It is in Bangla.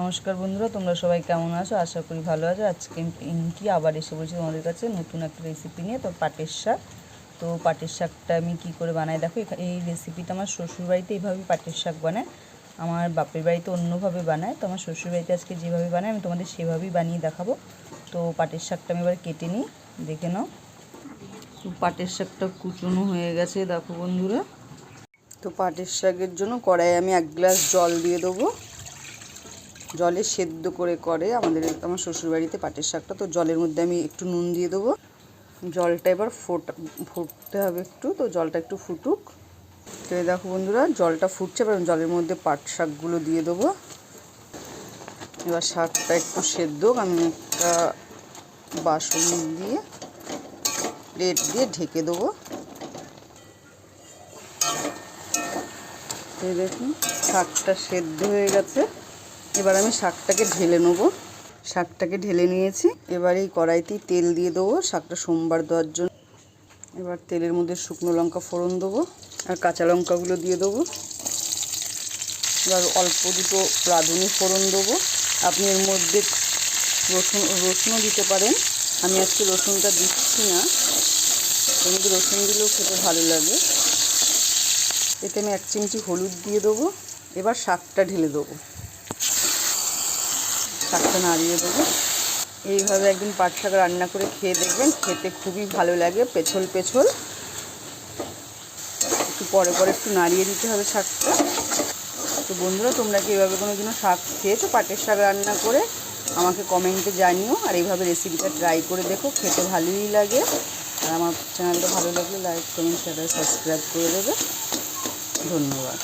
নমস্কার বন্ধুরা, তোমরা সবাই কেমন আছো? আশা করি ভালো আছো। আজকে পিঙ্কি আবার এসে বলছি তোমাদের কাছে নতুন একটা রেসিপি নিয়ে, তো পাটের শাক। তো পাটের শাকটা আমি কি করে বানাই? দেখো এই রেসিপিটা আমার শ্বশুরবাড়িতে এইভাবেই পাটের শাক বানায়। আমার বাপের বাড়িতে অন্যভাবে বানায়। তো আমার শ্বশুরবাড়িতে আজকে যেভাবে বানায়, আমি তোমাদের সেভাবেই বানিয়ে দেখাবো। তো পাটের শাকটা আমি এবার কেটে নিই, দেখে নাও। তো পাটের শাকটা কুচনো হয়ে গেছে, দেখো বন্ধুরা। তো পাটের শাকের জন্য কড়াইয়ে আমি এক গ্লাস জল দিয়ে দেবো। জলে সেদ্ধ করে করে আমাদের আমার শ্বশুরবাড়িতে পাটের শাকটা, তো জলের মধ্যে আমি একটু নুন দিয়ে দেবো। জলটা এবার ফোটা, ফুটতে হবে একটু, তো জলটা একটু ফুটুক। তো দেখো বন্ধুরা, জলটা ফুটছে, এবার জলের মধ্যে পাট শাকগুলো দিয়ে দেবো। এবার শাকটা একটু সেদ্ধ আমি একটা বাসন দিয়ে প্লেট দিয়ে ঢেকে দেবো। দেখুন, শাকটা সেদ্ধ হয়ে গেছে। এবার আমি শাকটাকে ঢেলে নেব। শাকটাকে ঢেলে নিয়েছি। এবার এই কড়াইতেই তেল দিয়ে দেবো শাকটা সোমবার দেওয়ার জন্য। এবার তেলের মধ্যে শুকনো লঙ্কা ফোড়ন দেবো আর কাঁচা লঙ্কাগুলো দিয়ে দেবো। এবার অল্প দুটো রাঁধুনি ফোড়ন দেবো। আপনি এর মধ্যে রসুন, রসুনও দিতে পারেন। আমি আজকে রসুনটা দিচ্ছি না। এর রসুন দিলেও খেতে ভালো লাগে। এতে আমি এক চিমটি হলুদ দিয়ে দেবো। এবার শাকটা ঢেলে দেবো। শাকটা নাড়িয়ে দেবো। এইভাবে একদিন পাট শাক রান্না করে খেয়ে দেখবেন, খেতে খুবই ভালো লাগে, পেছল পেছল। একটু পরে পরে একটু নাড়িয়ে দিতে হবে শাকটা। তো বন্ধুরা, তোমরা কি এভাবে কোনো দিনও শাক খেয়েছো, পাটের শাক রান্না করে? আমাকে কমেন্টে জানিও, আর এইভাবে রেসিপিটা ট্রাই করে দেখো, খেতে ভালোই লাগে। আর আমার চ্যানেলটা ভালো লাগলে লাইক, কমেন্ট, শেয়ার, সাবস্ক্রাইব করে দেবে। ধন্যবাদ।